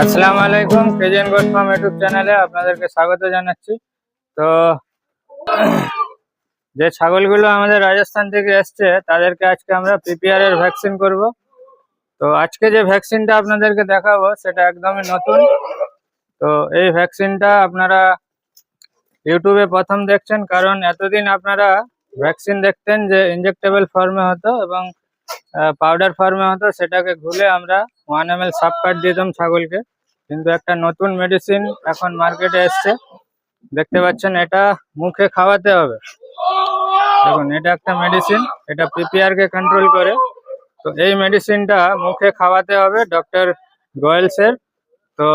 আসসালামু আলাইকুম, কেজেন goat farm YouTube চ্যানেলে আপনাদেরকে স্বাগত জানাচ্ছি। তো, যে ছাগলগুলো আমাদের রাজস্থান থেকে এসছে, তাদেরকে আজকে আমরা পিপিআর এর ভ্যাকসিন করব। তো, আজকে যে ভ্যাকসিনটা আপনাদেরকে দেখাবো, সেটা একদমই নতুন। তো, এই ভ্যাকসিনটা আপনারা ইউটিউবে প্রথম দেখছেন, কারণ এতদিন আপনারা ভ্যাকসিন দেখতেন যে ইনজেক্টেবল ফর্মে হতো এবং পাউডার ফর্মে হতো, সেটাকে ঘুলে আমরা one M L sub cut দিতাম ছাগলকে। কিন্তু একটা নতুন মেডিসিন এখন মার্কেটে এসছে। দেখতে পাচ্ছেন, এটা মুখে খাওয়াতে হবে। দেখুন, এটা একটা মেডিসিন এটা পিপিআর কে কন্ট্রোল করে। তো এই মেডিসিনটা মুখে খাওয়াতে হবে ডক্টর গোয়েলসের তো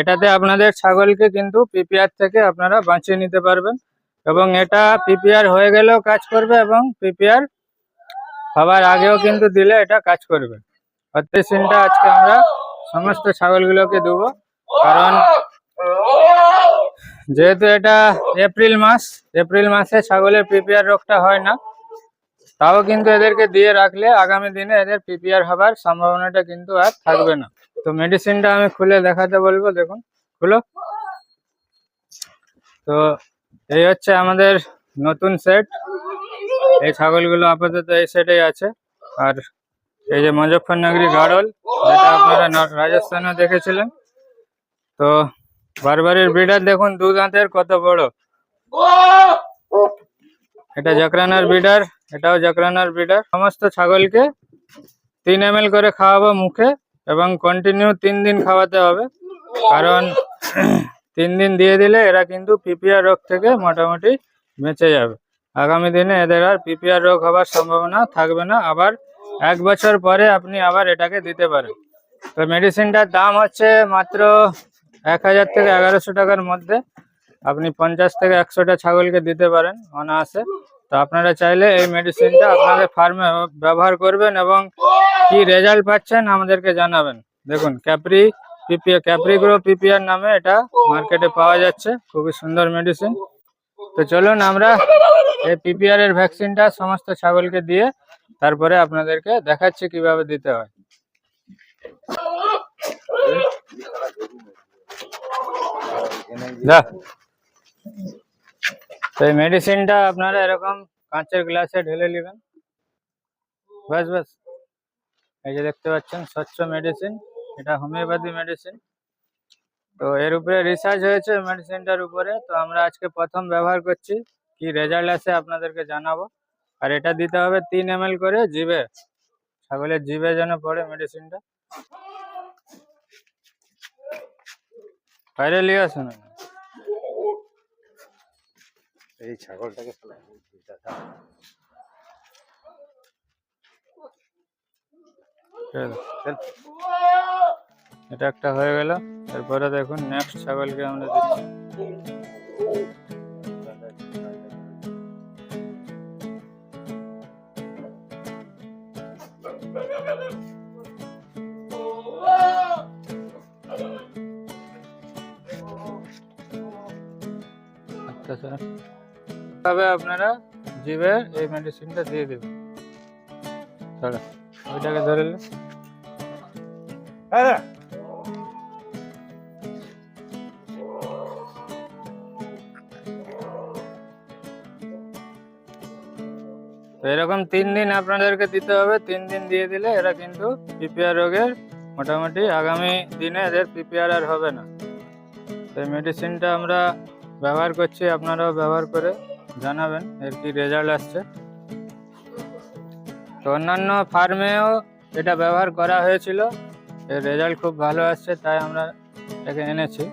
এটাতে আপনাদের ছাগলকে কিন্তু পিপিআর থেকে আপনারা বাঁচিয়ে নিতে পারবেন। এবং এটা পিপিআর হয়ে গেলেও কাজ করবে এবং পিপিআর হবার আগেও কিন্তু দিলে এটা কাজ করবে। মেডিসিনটা আজকে আমরা সমস্ত ছাগলগুলোকে দেবো কারণ যেহেতু এটা এপ্রিল মাস এপ্রিল মাসে ছাগলের পিপিআর রোগটা হয় না তাও কিন্তু এদেরকে দিয়ে রাখলে আগামী দিনে এদের পিপিআর হবার সম্ভাবনাটা কিন্তু আর থাকবে না। তো মেডিসিনটা আমি খুলে দেখাতে বলব দেখুন খুলো। তো এই হচ্ছে আমাদের নতুন সেট। এই ছাগলগুলো আপাতত এই সেটেই আছে। আর এই যে মুজফ্ফরনগরী গাড়ল যেটা আপনারা রাজস্থানে দেখেছিলেন। তো বারবারের ব্রিডার দেখুন, দু দাঁতের কত বড়। এটা জাকরানার ব্রিডার, এটাও জাকরানার ব্রিডার। সমস্ত ছাগলকে তিন এম করে খাওয়াবো মুখে এবং কন্টিনিউ তিন দিন খাওয়াতে হবে। কারণ তিন দিন দিয়ে দিলে এরা কিন্তু পিপিআর রোগ থেকে মোটামুটি বেঁচে যাবে। আগামী দিনে এদের আর পিপিআর রোগ হবার সম্ভাবনা থাকবে না। আবার এক বছর পরে আপনি আবার এটাকে দিতে পারেন। তো মেডিসিনটার দাম হচ্ছে মাত্র এক হাজার থেকে এগারোশো টাকার মধ্যে। আপনি পঞ্চাশ থেকে একশোটা ছাগলকে দিতে পারেন অনায়াসে। তো আপনারা চাইলে এই মেডিসিনটা আপনাদের ফার্মে ব্যবহার করবেন এবং কি রেজাল্ট পাচ্ছেন আমাদেরকে জানাবেন। দেখুন, ক্যাপ্রি পিপিআর ক্যাপ্রিগ্রো পিপিআর নামে এটা মার্কেটে পাওয়া যাচ্ছে। খুবই সুন্দর মেডিসিন। তো চলুন আমরা এই পিপিআর এর ভ্যাকসিনটা সমস্ত ছাগলকে দিয়ে তারপরে আপনাদেরকে দেখাচ্ছি কীভাবে দিতে হয়। তো এই মেডিসিনটা আপনারা এরকম কাঁচের গ্লাসে ঢেলে নেবেন। বাস বাস এই যে দেখতে পাচ্ছেন, স্বচ্ছ মেডিসিন এটা হোমিওপ্যাথি মেডিসিন তো এর উপরে রিসার্চ হয়েছে মেডিসিনটার উপরে। তো আমরা আজকে প্রথম ব্যবহার করছি কি রেজাল্ট আছে আপনাদেরকে জানাব। আর এটা দিতে হবে তিন এম করে জিবে ছাগলের জিবে যেন পড়ে মেডিসিনটা বাইরে নিয়ে আসুন এই ছাগলটাকে। এটা একটা হয়ে গেল। এরপরে দেখুন নেক্সট ছাগলকে আমরা দিচ্ছি তবে আপনারা জিভে এই মেডিসিনটা দিয়ে দেবেন। ওইটাকে ধরে। হ্যাঁ তো এরকম তিন দিন আপনাদেরকে দিতে হবে। তিন দিন দিয়ে দিলে এরা কিন্তু পিপিআর রোগের মোটামুটি আগামী দিনে এদের পিপিআর আর হবে না। এই মেডিসিনটা আমরা ব্যবহার করছি, আপনারাও ব্যবহার করে জানাবেন, এর কি রেজাল্ট আসছে। তো অন্যান্য ফার্মেও এটা ব্যবহার করা হয়েছিল, এর রেজাল্ট খুব ভালো আসছে, তাই আমরা এটাকে এনেছি।